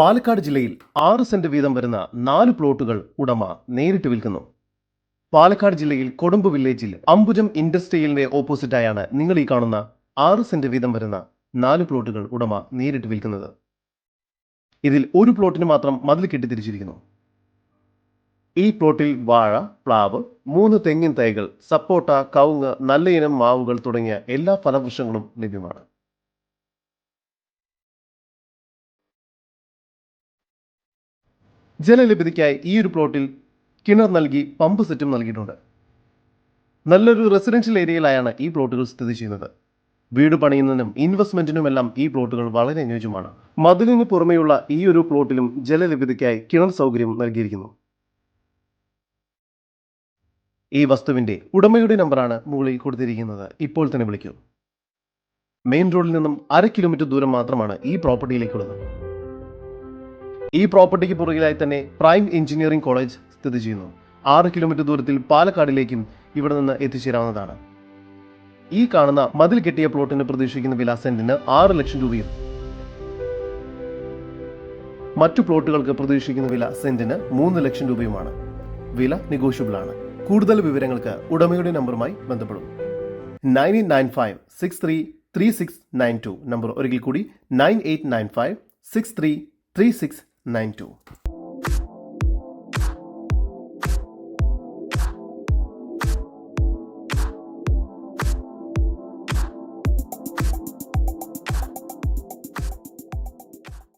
പാലക്കാട് ജില്ലയിൽ ആറ് സെന്റ് വീതം വരുന്ന നാല് പ്ലോട്ടുകൾ ഉടമ നേരിട്ട് വിൽക്കുന്നു. പാലക്കാട് ജില്ലയിൽ കൊടുമ്പ് വില്ലേജിൽ അംബുജം ഇൻഡസ്ട്രിയലിന്റെ ഓപ്പോസിറ്റായാണ് നിങ്ങൾ ഈ കാണുന്ന ആറ് സെന്റ് വീതം വരുന്ന നാല് പ്ലോട്ടുകൾ ഉടമ നേരിട്ട് വിൽക്കുന്നത്. ഇതിൽ ഒരു പ്ലോട്ടിന് മാത്രം മതിൽ കെട്ടിത്തിരിച്ചിരിക്കുന്നു. ഈ പ്ലോട്ടിൽ വാഴ പ്ലാവ് മൂന്ന് തെങ്ങിൻ തൈകൾ സപ്പോട്ട കവുങ്ങ് നല്ല ഇനം മാവുകൾ തുടങ്ങിയ എല്ലാ ഫലവൃക്ഷങ്ങളും ലഭ്യമാണ്. ജലലഭ്യതയ്ക്കായി ഈ ഒരു പ്ലോട്ടിൽ കിണർ നൽകി പമ്പ് സെറ്റും നൽകിയിട്ടുണ്ട്. നല്ലൊരു റെസിഡൻഷ്യൽ ഏരിയയിലായാണ് ഈ പ്ലോട്ടുകൾ സ്ഥിതി ചെയ്യുന്നത്. വീട് പണിയുന്നതിനും ഇൻവെസ്റ്റ്മെന്റിനുമെല്ലാം ഈ പ്ലോട്ടുകൾ വളരെ അനുയോജ്യമാണ്. മതിലിന് പുറമെയുള്ള ഈ ഒരു പ്ലോട്ടിലും ജലലഭ്യതയ്ക്കായി കിണർ സൗകര്യം നൽകിയിരിക്കുന്നു. ഈ വസ്തുവിന്റെ ഉടമയുടെ നമ്പറാണ് മുകളിൽ കൊടുത്തിരിക്കുന്നത്. ഇപ്പോൾ തന്നെ വിളിക്കൂ. മെയിൻ റോഡിൽ നിന്നും അര കിലോമീറ്റർ ദൂരം മാത്രമാണ് ഈ പ്രോപ്പർട്ടിയിലേക്കുള്ളത്. ഈ പ്രോപ്പർട്ടിക്ക് പുറകിലായി തന്നെ പ്രൈം എഞ്ചിനീയറിംഗ് കോളേജ് സ്ഥിതി ചെയ്യുന്നു. ആറ് കിലോമീറ്റർ ദൂരത്തിൽ പാലക്കാടിലേക്കും ഇവിടെ നിന്ന് എത്തിച്ചേരാവുന്നതാണ്. ഈ കാണുന്ന മതിൽ കെട്ടിയ പ്ലോട്ടിന് പ്രതീക്ഷിക്കുന്ന വില സെന്റിന് ആറ് ലക്ഷം രൂപയും മറ്റു പ്ലോട്ടുകൾക്ക് പ്രതീക്ഷിക്കുന്ന വില സെന്റിന് മൂന്ന് ലക്ഷം രൂപയുമാണ്. വില നെഗോഷ്യബിൾ ആണ് കൂടുതൽ വിവരങ്ങൾക്ക് ഉടമയുടെ നമ്പറുമായി ബന്ധപ്പെടും. Nine eight nine five six three three six nine two number ഒരിക്കൽ കൂടി nine eight nine five six three three six nine two